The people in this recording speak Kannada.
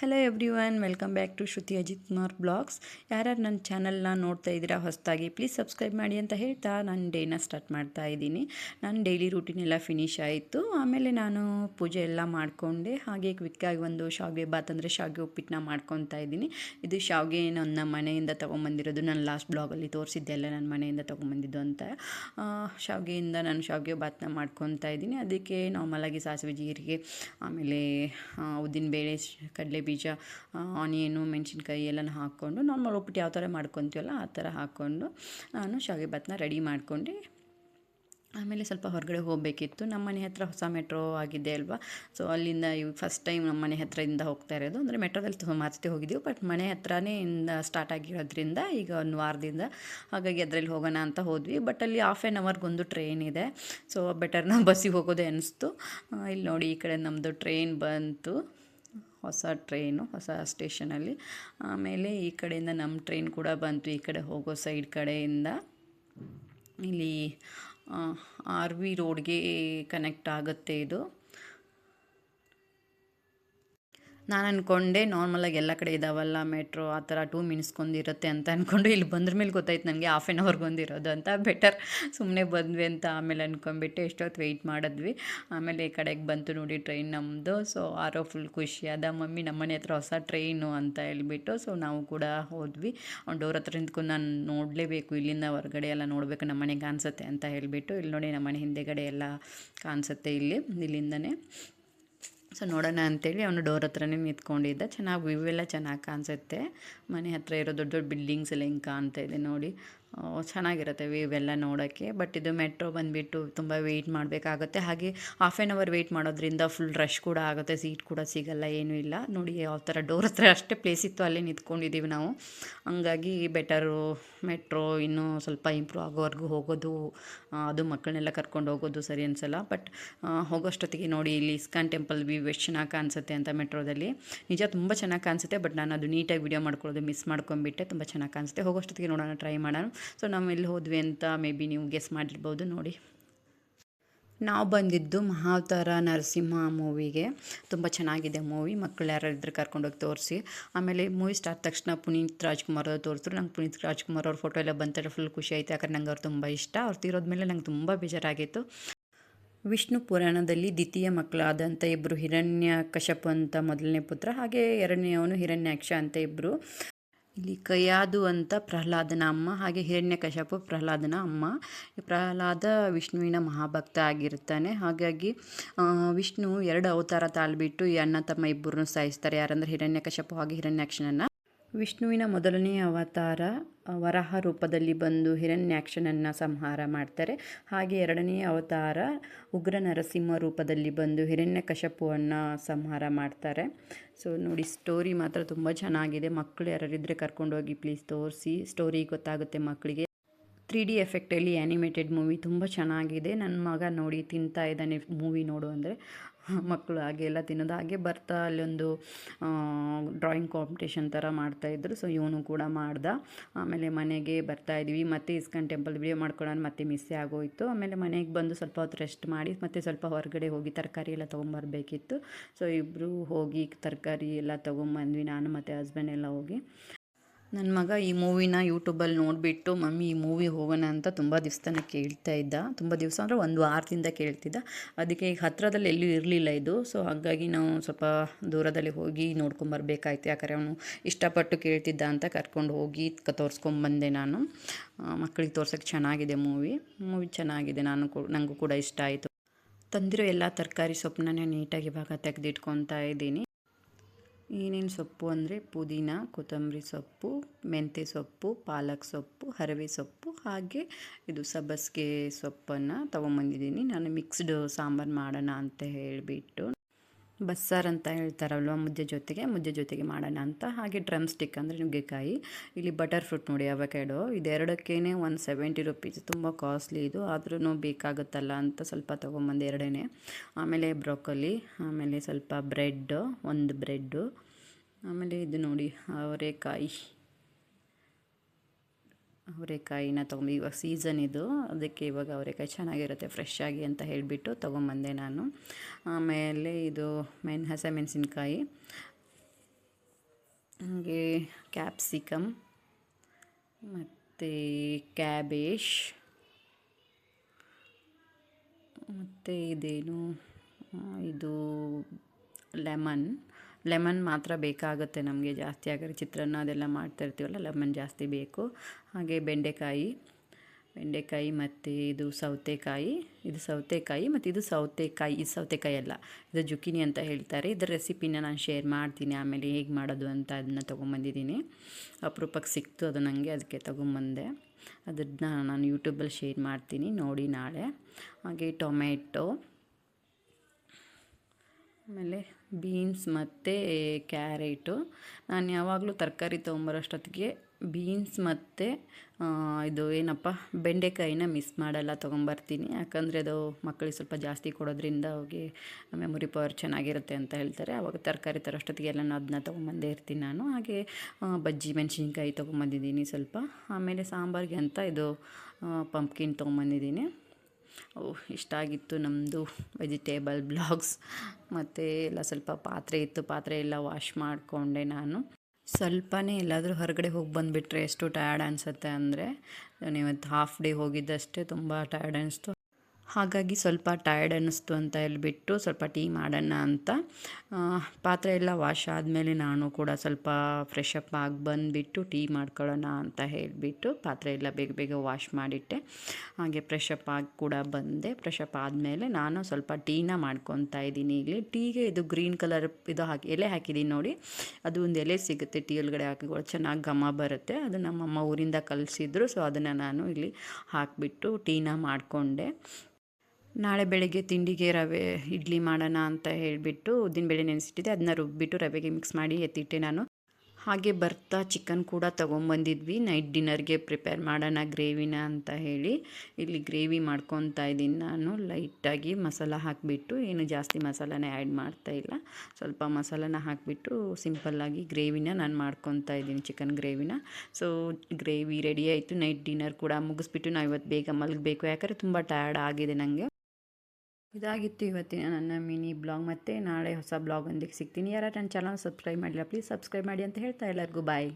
Hello everyone welcome back to Shruti Ajith Kumar blogs ಯಾರ್ಯಾರು ನನ್ನ ಚಾನಲ್ನ ನೋಡ್ತಾ ಇದ್ದೀರಾ ಹೊಸದಾಗಿ ಪ್ಲೀಸ್ ಸಬ್ಸ್ಕ್ರೈಬ್ ಮಾಡಿ ಅಂತ ಹೇಳ್ತಾ ನಾನು ಡೇನ ಸ್ಟಾರ್ಟ್ ಮಾಡ್ತಾ ಇದ್ದೀನಿ. ನಾನು ಡೈಲಿ ರೂಟೀನ್ ಎಲ್ಲ ಫಿನಿಶ್ ಆಯಿತು. ಆಮೇಲೆ ನಾನು ಪೂಜೆ ಎಲ್ಲ ಮಾಡಿಕೊಂಡೆ. ಹಾಗೆ ಕ್ವಿಕ್ಕಾಗಿ ಒಂದು ಶಾವಿಗೆ ಬಾತ್ ಅಂದರೆ ಶಾವಿಗೆ ಉಪ್ಪಿಟ್ಟನ್ನ ಮಾಡ್ಕೊತಾ ಇದ್ದೀನಿ. ಇದು ಶಾವಿಗೆ ನನ್ನ ಮನೆಯಿಂದ ತೊಗೊಂಬಂದಿರೋದು, ನಾನು ಲಾಸ್ಟ್ ಬ್ಲಾಗಲ್ಲಿ ತೋರಿಸಿದ್ದೆ ಎಲ್ಲ ನನ್ನ ಮನೆಯಿಂದ ತೊಗೊಂಬಂದಿದ್ದು ಅಂತ. ಶಾವಿಗೆಯಿಂದ ನಾನು ಶಾವಿಗೆ ಬಾತನ್ನ ಮಾಡ್ಕೊತಾ ಇದ್ದೀನಿ. ಅದಕ್ಕೆ ನಾರ್ಮಲಾಗಿ ಸಾಸಿವೆ ಜೀರಿಗೆ, ಆಮೇಲೆ ಉದ್ದಿನಬೇಳೆ ಕಡಲೆ ಬೀಜ ಆನಿಯನು ಮೆಣಸಿನ್ಕಾಯಿ ಎಲ್ಲನೂ ಹಾಕ್ಕೊಂಡು ನಾರ್ಮಲ್ ಉಪ್ಪಿಟ್ಟು ಯಾವ ಥರ ಮಾಡ್ಕೊತೀವಲ್ಲ ಆ ಥರ ಹಾಕ್ಕೊಂಡು ನಾನು ಶಾವಿಗೆ ಭಾತ್ನ ರೆಡಿ ಮಾಡ್ಕೊಂಡು. ಆಮೇಲೆ ಸ್ವಲ್ಪ ಹೊರಗಡೆ ಹೋಗಬೇಕಿತ್ತು. ನಮ್ಮ ಮನೆ ಹತ್ರ ಹೊಸ ಮೆಟ್ರೋ ಆಗಿದೆ ಅಲ್ವಾ? ಸೊ ಅಲ್ಲಿಂದ ಇವಾಗ ಫಸ್ಟ್ ಟೈಮ್ ನಮ್ಮ ಮನೆ ಹತ್ರದಿಂದ ಹೋಗ್ತಾ ಇರೋದು. ಅಂದರೆ ಮೆಟ್ರೋದಲ್ಲಿ ತುಂಬ ಸತಿ ಹೋಗಿದ್ದೀವಿ. ಬಟ್ ಮನೆ ಹತ್ರನೇ ಇಂದ ಸ್ಟಾರ್ಟ್ ಆಗಿರೋದ್ರಿಂದ ಈಗ ಒಂದು ವಾರದಿಂದ ಹಾಗಾಗಿ ಅದರಲ್ಲಿ ಹೋಗೋಣ ಅಂತ ಹೋದ್ವಿ. ಬಟ್ ಅಲ್ಲಿ ಹಾಫ್ ಆ್ಯನ್ ಅವರ್ಗೊಂದು ಟ್ರೈನ್ ಇದೆ. ಸೊ ಬೆಟರ್ ನಾವು ಬಸ್ಸಿಗೆ ಹೋಗೋದೇ ಅನಿಸ್ತು. ಇಲ್ಲಿ ನೋಡಿ ಈ ಕಡೆ ನಮ್ಮದು ಟ್ರೈನ್ ಬಂತು. ಹೊಸ ಟ್ರೈನು, ಹೊಸ ಸ್ಟೇಷನಲ್ಲಿ. ಆಮೇಲೆ ಈ ಕಡೆಯಿಂದ ನಮ್ಮ ಟ್ರೈನ್ ಕೂಡ ಬಂತು. ಈ ಕಡೆ ಹೋಗೋ ಸೈಡ್ ಕಡೆಯಿಂದ ಇಲ್ಲಿ ಆರ್ ವಿ ರೋಡ್ಗೆ ಕನೆಕ್ಟ್ ಆಗುತ್ತೆ ಇದು. ನಾನು ಅಂದ್ಕೊಂಡೆ ನಾರ್ಮಲಾಗಿ ಎಲ್ಲ ಕಡೆ ಇದ್ದಾವಲ್ಲ ಮೆಟ್ರೋ ಆ ಥರ ಟೂ ಮಿನಿಟ್ಸ್ಗೊಂದಿರುತ್ತೆ ಅಂತ ಅಂದ್ಕೊಂಡು ಇಲ್ಲಿ ಬಂದ್ರ ಮೇಲೆ ಗೊತ್ತಾಯ್ತು ನನಗೆ ಹಾಫ್ ಆ್ಯನ್ ಅವರ್ಗೊಂದಿರೋದು ಅಂತ. ಬೆಟರ್ ಸುಮ್ಮನೆ ಬಂದ್ವಿ ಅಂತ ಆಮೇಲೆ ಅಂದ್ಕೊಂಡ್ಬಿಟ್ಟು ಎಷ್ಟೊತ್ತು ವೆಯ್ಟ್ ಮಾಡಿದ್ವಿ. ಆಮೇಲೆ ಈ ಕಡೆಗೆ ಬಂತು ನೋಡಿ ಟ್ರೈನ್ ನಮ್ಮದು ಸೊ ಆರೋ ಫುಲ್ ಖುಷಿಯಾದ ಮಮ್ಮಿ ನಮ್ಮನೆ ಹತ್ರ ಹೊಸ ಟ್ರೈನು ಅಂತ ಹೇಳ್ಬಿಟ್ಟು ಸೊ ನಾವು ಕೂಡ ಹೋದ್ವಿ. ಅವ್ನು ಡೋರ್ ಹತ್ರ ನಿಂತ್ಕೊಂಡು ನಾನು ನೋಡಲೇಬೇಕು, ಇಲ್ಲಿಂದ ಹೊರಗಡೆ ಎಲ್ಲ ನೋಡಬೇಕು ನಮ್ಮ ಮನೆಗೆ ಕಾಣಿಸುತ್ತೆ ಅಂತ ಹೇಳಿಬಿಟ್ಟು. ಇಲ್ಲಿ ನೋಡಿ ನಮ್ಮ ಮನೆ ಹಿಂದೆಗಡೆ ಎಲ್ಲ ಕಾಣಿಸುತ್ತೆ ಇಲ್ಲಿ, ಇಲ್ಲಿಂದನೇ. ಸೊ ನೋಡೋಣ ಅಂತೇಳಿ ಅವನು ಡೋರ್ ಹತ್ರನೇ ನಿಂತ್ಕೊಂಡಿದ್ದ. ಚೆನ್ನಾಗಿ ವ್ಯೂ ಎಲ್ಲ ಚೆನ್ನಾಗಿ ಕಾಣಿಸುತ್ತೆ. ಮನೆ ಹತ್ರ ಇರೋ ದೊಡ್ಡ ದೊಡ್ಡ ಬಿಲ್ಡಿಂಗ್ಸ್ ಎಲ್ಲ ಹಿಂಗೆ ಕಾಣ್ತಾ ಇದೆ ನೋಡಿ. ಚೆನ್ನಾಗಿರುತ್ತೆ ವ್ಯೂ ಎಲ್ಲ ನೋಡೋಕ್ಕೆ. ಬಟ್ ಇದು ಮೆಟ್ರೋ ಬಂದುಬಿಟ್ಟು ತುಂಬ ವೆಯ್ಟ್ ಮಾಡಬೇಕಾಗುತ್ತೆ. ಹಾಗೆ ಹಾಫ್ ಆ್ಯನ್ ಅವರ್ ವೆಯ್ಟ್ ಮಾಡೋದ್ರಿಂದ ಫುಲ್ ರಶ್ ಕೂಡ ಆಗುತ್ತೆ ಸೀಟ್ ಕೂಡ ಸಿಗಲ್ಲ, ಏನೂ ಇಲ್ಲ. ನೋಡಿ, ಯಾವ ಥರ ಡೋರ್ ಹತ್ರ ಅಷ್ಟೇ ಪ್ಲೇಸ್ ಇತ್ತು, ಅಲ್ಲೇ ನಿಂತ್ಕೊಂಡಿದ್ದೀವಿ ನಾವು. ಹಂಗಾಗಿ ಬೆಟರು ಮೆಟ್ರೋ ಇನ್ನೂ ಸ್ವಲ್ಪ ಇಂಪ್ರೂವ್ ಆಗೋವರೆಗೂ ಹೋಗೋದು ಅದು ಮಕ್ಕಳನ್ನೆಲ್ಲ ಕರ್ಕೊಂಡು ಹೋಗೋದು ಸರಿ ಅನಿಸಲ್ಲ. ಬಟ್ ಹೋಗೋಷ್ಟೊತ್ತಿಗೆ ನೋಡಿ, ಇಲ್ಲಿ ಇಸ್ಕಾನ್ ಟೆಂಪಲ್ ವ್ಯೂ ಎಷ್ಟು ಚೆನ್ನಾಗಿ ಕಾಣಿಸುತ್ತೆ ಅಂತ ಮೆಟ್ರೋದಲ್ಲಿ ನಿಜ ತುಂಬ ಚೆನ್ನಾಗಿ ಕಾಣಿಸುತ್ತೆ ಬಟ್ ನಾನು ಅದು ನೀಟಾಗಿ ವಿಡಿಯೋ ಮಾಡ್ಕೊಳ್ಳೋದು ಮಿಸ್ ಮಾಡ್ಕೊಂಬಿಟ್ಟೆ ತುಂಬ ಚೆನ್ನಾಗಿ ಕಾಣಿಸುತ್ತೆ. ಹೋಗೋಷ್ಟೊತ್ತಿಗೆ ನೋಡೋಣ ಟ್ರೈ ಮಾಡೋಣ. ಸೊ ನಾವು ಎಲ್ಲಿ ಹೋದ್ವಿ ಅಂತ ಮೇ ಬಿ ನೀವು ಗೆಸ್ ಮಾಡಿರ್ಬೋದು ನೋಡಿ. ನಾವು ಬಂದಿದ್ದು ಮಹಾವತಾರ ನರಸಿಂಹ ಮೂವಿಗೆ. ತುಂಬ ಚೆನ್ನಾಗಿದೆ ಮೂವಿ ಮಕ್ಕಳು ಯಾರು ಇದ್ರೆ ಕರ್ಕೊಂಡೋಗಿ ತೋರಿಸಿ. ಆಮೇಲೆ ಮೂವಿ ಸ್ಟಾರ್ಟ್ ತಕ್ಷಣ ಪುನೀತ್ ರಾಜ್ಕುಮಾರ್ ಅವ್ರು ತೋರಿಸಿದ್ರು. ನಂಗೆ ಪುನೀತ್ ರಾಜ್ಕುಮಾರ್ ಅವ್ರ ಫೋಟೋ ಎಲ್ಲ ಬಂತಾರೆ ಫುಲ್ ಖುಷಿ ಆಯಿತು. ಯಾಕಂದ್ರೆ ನಂಗೆ ಅವ್ರು ತುಂಬ ಇಷ್ಟ. ಅವ್ರು ತೀರೋದ್ಮೇಲೆ ನಂಗೆ ತುಂಬ ಬೇಜಾರಾಗಿತ್ತು. ವಿಷ್ಣು ಪುರಾಣದಲ್ಲಿ ದ್ವಿತೀಯ ಮಕ್ಕಳಾದಂಥ ಇಬ್ಬರು ಹಿರಣ್ಯ ಕಶಪ ಅಂತ ಮೊದಲನೇ ಪುತ್ರ, ಹಾಗೆ ಎರಡನೇ ಅವನು ಹಿರಣ್ಯಾಕ್ಷ ಅಂತ ಇಬ್ಬರು ಇಲ್ಲಿ ಕಯಾದು ಅಂತ ಪ್ರಹ್ಲಾದನ ಅಮ್ಮ, ಹಾಗೆ ಹಿರಣ್ಯಕಶಪು ಪ್ರಹ್ಲಾದನ ಅಮ್ಮ. ಪ್ರಹ್ಲಾದ ವಿಷ್ಣುವಿನ ಮಹಾಭಕ್ತ ಆಗಿರ್ತಾನೆ ಹಾಗಾಗಿ ವಿಷ್ಣು ಎರಡು ಅವತಾರ ತಾಳ್ಬಿಟ್ಟು ಈ ಅಣ್ಣ ತಮ್ಮ ಇಬ್ಬರನ್ನು ಸಾಯಿಸ್ತಾರೆ. ಯಾರಂದ್ರೆ ಹಿರಣ್ಯಕಶಪು ಹಾಗೆ ಹಿರಣ್ಯಾಕ್ಷನನ್ನು. ವಿಷ್ಣುವಿನ ಮೊದಲನೇ ಅವತಾರ ವರಾಹ ರೂಪದಲ್ಲಿ ಬಂದು ಹಿರಣ್ಯಾಕ್ಷನನ್ನು ಸಂಹಾರ ಮಾಡ್ತಾರೆ. ಹಾಗೆ ಎರಡನೇ ಅವತಾರ, ಉಗ್ರ ನರಸಿಂಹ ರೂಪದಲ್ಲಿ ಬಂದು ಹಿರಣ್ಯ ಕಶಪುವನ್ನು ಸಂಹಾರ ಮಾಡ್ತಾರೆ. ಸೊ ನೋಡಿ ಸ್ಟೋರಿ ಮಾತ್ರ ತುಂಬ ಚೆನ್ನಾಗಿದೆ. ಮಕ್ಕಳು ಯಾರಿದ್ದರೆ ಕರ್ಕೊಂಡೋಗಿ ಪ್ಲೀಸ್ ತೋರಿಸಿ. ಸ್ಟೋರಿ ಗೊತ್ತಾಗುತ್ತೆ ಮಕ್ಕಳಿಗೆ ತ್ರೀ ಡಿ ಎಫೆಕ್ಟಲ್ಲಿ ಆ್ಯನಿಮೇಟೆಡ್ ಮೂವಿ ತುಂಬ ಚೆನ್ನಾಗಿದೆ. ನನ್ನ ಮಗ ನೋಡಿ ತಿಂತಾ ಇದ್ದಾನೆ ಮೂವಿ ನೋಡು ಅಂದರೆ. ಮಕ್ಕಳು ಹಾಗೆ ಎಲ್ಲ ತಿನ್ನೋದು. ಹಾಗೆ ಬರ್ತಾ ಅಲ್ಲೊಂದು ಡ್ರಾಯಿಂಗ್ ಕಾಂಪಿಟೇಷನ್ ಥರ ಮಾಡ್ತಾಯಿದ್ರು ಸೊ ಇವನು ಕೂಡ ಮಾಡ್ದ. ಆಮೇಲೆ ಮನೆಗೆ ಬರ್ತಾ ಇದ್ವಿ. ಮತ್ತೆ ಇಸ್ಕಾನ್ ಟೆಂಪಲ್ ವಿಡಿಯೋ ಮಾಡ್ಕೊಳ್ಳೋಣ, ಮತ್ತೆ ಮಿಸ್ಸೇ ಆಗೋಯಿತು. ಆಮೇಲೆ ಮನೆಗೆ ಬಂದು ಸ್ವಲ್ಪ ಹೊತ್ತು ರೆಸ್ಟ್ ಮಾಡಿ, ಮತ್ತೆ ಸ್ವಲ್ಪ ಹೊರಗಡೆ ಹೋಗಿ ತರಕಾರಿ ಎಲ್ಲ ತೊಗೊಂಬರ್ಬೇಕಿತ್ತು. ಸೊ ಇಬ್ಬರು ಹೋಗಿ ತರಕಾರಿ ಎಲ್ಲ ತೊಗೊಂಬಂದ್ವಿ. ನಾನು ಮತ್ತು ಹಸ್ಬೆಂಡ್ ಎಲ್ಲ ಹೋಗಿ. ನನ್ನ ಮಗ ಈ ಮೂವಿನ ಯೂಟ್ಯೂಬಲ್ಲಿ ನೋಡಿಬಿಟ್ಟು, ಮಮ್ಮಿ, ಈ ಮೂವಿ ಹೋಗೋಣ ಅಂತ ತುಂಬ ದಿವಸನ ಕೇಳ್ತಾ ಇದ್ದ. ತುಂಬ ದಿವಸ ಅಂದರೆ ಒಂದು ವಾರದಿಂದ ಕೇಳ್ತಿದ್ದ. ಅದಕ್ಕೆ ಈಗ ಹತ್ತಿರದಲ್ಲಿ ಎಲ್ಲೂ ಇರಲಿಲ್ಲ ಇದು. ಸೊ ಹಾಗಾಗಿ ನಾವು ಸ್ವಲ್ಪ ದೂರದಲ್ಲಿ ಹೋಗಿ ನೋಡ್ಕೊಂಬರ್ಬೇಕಾಯ್ತು ಯಾಕಂದರೆ ಅವನು ಇಷ್ಟಪಟ್ಟು ಕೇಳ್ತಿದ್ದ ಅಂತ ಕರ್ಕೊಂಡು ಹೋಗಿ ತೋರಿಸ್ಕೊಂಬಂದೆ ನಾನು. ಮಕ್ಕಳಿಗೆ ತೋರ್ಸೋಕ್ಕೆ ಚೆನ್ನಾಗಿದೆ ಮೂವಿ. ಮೂವಿ ಚೆನ್ನಾಗಿದೆ. ನಾನು ನನಗೂ ಕೂಡ ಇಷ್ಟ ಆಯಿತು. ತಂದಿರೋ ಎಲ್ಲ ತರಕಾರಿ ಸೊಪ್ಪನ್ನ ನೀಟಾಗಿ ಇವಾಗ ತೆಗೆದಿಟ್ಕೊತಾ ಇದ್ದೀನಿ. ಏನೇನು ಸೊಪ್ಪು ಅಂದರೆ ಪುದೀನ, ಕೊತ್ತಂಬರಿ ಸೊಪ್ಪು, ಮೆಂತ್ಯ ಸೊಪ್ಪು, ಪಾಲಕ್ ಸೊಪ್ಪು, ಹರವೆ ಸೊಪ್ಪು ಹಾಗೆ ಇದು ಸಬ್ಬಸಿಗೆ ಸೊಪ್ಪನ್ನು ತೊಗೊಂಬಂದಿದ್ದೀನಿ. ನಾನು ಮಿಕ್ಸ್ಡ್ ಸಾಂಬಾರು ಮಾಡೋಣ ಅಂತ ಹೇಳಿಬಿಟ್ಟು. ಬಸ್ಸಾರು ಅಂತ ಹೇಳ್ತಾರಲ್ವ ಮುದ್ದೆ ಜೊತೆಗೆ ಮುದ್ದೆ ಜೊತೆಗೆ ಮಾಡೋಣ ಅಂತ. ಹಾಗೆ ಡ್ರಮ್ ಸ್ಟಿಕ್ ಅಂದರೆ ನುಗ್ಗೆಕಾಯಿ. ಇಲ್ಲಿ ಬಟರ್ ಫ್ರೂಟ್ ನೋಡಿ ಅವಕ್ಯಾಡೋ ಇದೆರಡಕ್ಕೇ ಒನ್ ಸೆವೆಂಟಿ ರುಪೀಸ್ ತುಂಬ ಕಾಸ್ಟ್ಲಿ ಇದು. ಆದ್ರೂ ಬೇಕಾಗುತ್ತಲ್ಲ ಅಂತ ಸ್ವಲ್ಪ ತೊಗೊಂಬಂದು ಎರಡೇ ಆಮೇಲೆ ಬ್ರೊಕೊಲಿ ಆಮೇಲೆ ಸ್ವಲ್ಪ ಬ್ರೆಡ್ ಒಂದು ಬ್ರೆಡ್ಡು ಆಮೇಲೆ ಇದು ನೋಡಿ, ಅವರೆಕಾಯಿ. ಅವರೆಕಾಯಿನ ತೊಗೊಂಡು ಇವಾಗ ಸೀಸನ್ ಇದು. ಅದಕ್ಕೆ ಇವಾಗ ಅವರೆಕಾಯಿ ಚೆನ್ನಾಗಿರುತ್ತೆ ಫ್ರೆಶ್ ಆಗಿ ಅಂತ ಹೇಳಿಬಿಟ್ಟು ತೊಗೊಂಬಂದೆ ನಾನು. ಆಮೇಲೆ ಇದು ಮೆನ್, ಹಸೆ ಮೆಣಸಿನ್ಕಾಯಿ. ಹಾಗೆ ಕ್ಯಾಪ್ಸಿಕಮ್ ಮತ್ತು ಕ್ಯಾಬೇಜ್ ಮತ್ತು ಇದೇನು ಇದು ಲೆಮನ್ ಲೆಮನ್ ಮಾತ್ರ ಬೇಕಾಗುತ್ತೆ ನಮಗೆ ಜಾಸ್ತಿ. ಆಗಿರೋ ಚಿತ್ರಾನ್ನ ಅದೆಲ್ಲ ಮಾಡ್ತಾ ಇರ್ತೀವಲ್ಲ ಲೆಮನ್ ಜಾಸ್ತಿ ಬೇಕು. ಹಾಗೆ ಬೆಂಡೆಕಾಯಿ ಬೆಂಡೆಕಾಯಿ ಮತ್ತು ಇದು ಸೌತೆಕಾಯಿ ಇದು ಸೌತೆಕಾಯಿ ಮತ್ತು ಇದು ಸೌತೆಕಾಯಿ ಇದು ಸೌತೆಕಾಯಿ ಅಲ್ಲ, ಇದು ಜುಕಿನಿ ಅಂತ ಹೇಳ್ತಾರೆ. ಇದರ ರೆಸಿಪಿನ ನಾನು ಶೇರ್ ಮಾಡ್ತೀನಿ, ಆಮೇಲೆ ಹೇಗೆ ಮಾಡೋದು ಅಂತ ಅದನ್ನ ತೊಗೊಂಬಂದಿದ್ದೀನಿ. ಅಪರೂಪಕ್ಕೆ ಸಿಕ್ತು ಅದು ನನಗೆ ಅದಕ್ಕೆ ತೊಗೊಂಬಂದೆ. ಅದನ್ನ ನಾನು ಯೂಟ್ಯೂಬಲ್ಲಿ ಶೇರ್ ಮಾಡ್ತೀನಿ, ನೋಡಿ ನಾಳೆ. ಹಾಗೆ ಟೊಮೆಟೊ ಆಮೇಲೆ ಬೀನ್ಸ್ ಮತ್ತು ಕ್ಯಾರೆಟು. ನಾನು ಯಾವಾಗಲೂ ತರಕಾರಿ ತೊಗೊಂಬರೋಷ್ಟೊತ್ತಿಗೆ ಬೀನ್ಸ್ ಮತ್ತು ಇದು ಏನಪ್ಪ, ಬೆಂಡೆಕಾಯಿನ ಮಿಸ್ ಮಾಡಲ್ಲ, ತೊಗೊಂಬರ್ತೀನಿ. ಯಾಕಂದರೆ ಅದು ಮಕ್ಕಳಿಗೆ ಸ್ವಲ್ಪ ಜಾಸ್ತಿ ಕೊಡೋದ್ರಿಂದ ಅವ್ರಿಗೆ ಮೆಮೊರಿ ಪವರ್ ಚೆನ್ನಾಗಿರುತ್ತೆ ಅಂತ ಹೇಳ್ತಾರೆ. ಆವಾಗ ತರಕಾರಿ ತರೋಷ್ಟೊತ್ತಿಗೆ ಎಲ್ಲ ಅದನ್ನ ತೊಗೊಂಬಂದೇ ಇರ್ತೀನಿ ನಾನು. ಹಾಗೆ ಬಜ್ಜಿ, ಮೆಣಸಿನ್ಕಾಯಿ ತೊಗೊಂಬಂದಿದ್ದೀನಿ ಸ್ವಲ್ಪ. ಆಮೇಲೆ ಸಾಂಬಾರಿಗೆ ಅಂತ ಇದು ಪಂಪ್ಕಿನ್ ತೊಗೊಂಬಂದಿದ್ದೀನಿ. ಇಷ್ಟ ಆಗಿತ್ತು ನಮ್ಮದು ವೆಜಿಟೇಬಲ್ ಬ್ಲಾಗ್ಸ್. ಮತ್ತು ಎಲ್ಲ ಸ್ವಲ್ಪ ಪಾತ್ರೆ ಇತ್ತು, ಪಾತ್ರೆ ಎಲ್ಲ ವಾಶ್ ಮಾಡಿಕೊಂಡೆ ನಾನು. ಸ್ವಲ್ಪನೇ ಎಲ್ಲಾದರೂ ಹೊರಗಡೆ ಹೋಗಿ ಬಂದುಬಿಟ್ರೆ ಎಷ್ಟು ಟಯರ್ಡ್ ಅನಿಸುತ್ತೆ ಅಂದರೆ, ನಾನು ಇವತ್ತು ಹಾಫ್ ಡೇ ಹೋಗಿದ್ದಷ್ಟೇ ತುಂಬ ಟಯರ್ಡ್ ಅನಿಸ್ತು. ಹಾಗಾಗಿ ಸ್ವಲ್ಪ ಟಯರ್ಡ್ ಅನ್ನಿಸ್ತು ಅಂತ ಹೇಳ್ಬಿಟ್ಟು ಸ್ವಲ್ಪ ಟೀ ಮಾಡೋಣ ಅಂತ. ಪಾತ್ರೆ ಎಲ್ಲ ವಾಶ್ ಆದಮೇಲೆ ನಾನು ಕೂಡ ಸ್ವಲ್ಪ ಫ್ರೆಶ್ ಅಪ್ ಆಗಿ ಬಂದುಬಿಟ್ಟು ಟೀ ಮಾಡ್ಕೊಳ್ಳೋಣ ಅಂತ ಹೇಳಿಬಿಟ್ಟು ಪಾತ್ರೆ ಎಲ್ಲ ಬೇಗ ಬೇಗ ವಾಶ್ ಮಾಡಿಟ್ಟೆ. ಹಾಗೆ ಫ್ರೆಶ್ ಅಪ್ ಆಗಿ ಕೂಡ ಬಂದೆ. ಫ್ರೆಶ್ ಅಪ್ ಆದಮೇಲೆ ನಾನು ಸ್ವಲ್ಪ ಟೀನ ಮಾಡ್ಕೊತಾ ಇದ್ದೀನಿ ಇಲ್ಲಿ. ಟೀಗೆ ಇದು ಗ್ರೀನ್ ಕಲರ್ ಇದು ಹಾಕಿ, ಎಲೆ ಹಾಕಿದ್ದೀನಿ ನೋಡಿ. ಅದು ಒಂದು ಎಲೆ ಸಿಗುತ್ತೆ ಟೀ ಒಳಗಡೆ ಹಾಕಿ ಚೆನ್ನಾಗಿ ಘಮ ಬರುತ್ತೆ. ಅದು ನಮ್ಮಮ್ಮ ಊರಿಂದ ಕಲಿಸಿದ್ರು. ಸೊ ಅದನ್ನು ನಾನು ಇಲ್ಲಿ ಹಾಕಿಬಿಟ್ಟು ಟೀನ ಮಾಡಿಕೊಂಡೆ. ನಾಳೆ ಬೆಳಗ್ಗೆ ತಿಂಡಿಗೆ ರವೆ ಇಡ್ಲಿ ಮಾಡೋಣ ಅಂತ ಹೇಳಿಬಿಟ್ಟು ಉದ್ದಿನಬೇಳೆ ನೆನೆಸಿಟ್ಟಿದ್ದೆ. ಅದನ್ನ ರುಬ್ಬಿಟ್ಟು ರವೆಗೆ ಮಿಕ್ಸ್ ಮಾಡಿ ಎತ್ತಿಟ್ಟೆ ನಾನು. ಹಾಗೆ ಬರ್ತಾ ಚಿಕನ್ ಕೂಡ ತೊಗೊಂಬಂದಿದ್ವಿ. ನೈಟ್ ಡಿನ್ನರ್ಗೆ ಪ್ರಿಪೇರ್ ಮಾಡೋಣ ಗ್ರೇವಿನ ಅಂತ ಹೇಳಿ. ಇಲ್ಲಿ ಗ್ರೇವಿ ಮಾಡ್ಕೊತಾ ಇದ್ದೀನಿ ನಾನು. ಲೈಟಾಗಿ ಮಸಾಲ ಹಾಕಿಬಿಟ್ಟು, ಏನು ಜಾಸ್ತಿ ಮಸಾಲಾನ ಆ್ಯಡ್ ಮಾಡ್ತಾ ಇಲ್ಲ. ಸ್ವಲ್ಪ ಮಸಾಲಾನ ಹಾಕಿಬಿಟ್ಟು ಸಿಂಪಲ್ಲಾಗಿ ಗ್ರೇವಿನ ನಾನು ಮಾಡ್ಕೊತಾ ಇದ್ದೀನಿ ಚಿಕನ್ ಗ್ರೇವಿನ. ಸೊ ಗ್ರೇವಿ ರೆಡಿ ಆಯಿತು. ನೈಟ್ ಡಿನ್ನರ್ ಕೂಡ ಮುಗಿಸ್ಬಿಟ್ಟು ನಾವು ಇವತ್ತು ಬೇಗ ಮಲಗಬೇಕು. ಯಾಕಂದರೆ ತುಂಬ ಟಯರ್ಡ್ ಆಗಿದೆ ನನಗೆ ಇದಾಗಿತ್ತು ಇವತ್ತಿನ ನನ್ನ ಮಿನಿ ಬ್ಲಾಗ್. ಮತ್ತು ನಾಳೆ ಹೊಸ ಬ್ಲಾಗ್ ಒಂದಿಗೆ ಸಿಗ್ತೀನಿ. ಯಾರು ನನ್ನ ಚಾನಲ್ ಸಬ್ಸ್ಕ್ರೈಬ್ ಮಾಡಿಲ್ಲ ಪ್ಲೀಸ್ ಸಬ್ಸ್ಕ್ರೈಬ್ ಮಾಡಿ ಅಂತ ಹೇಳ್ತಾ ಎಲ್ಲರಿಗೂ ಬಾಯ್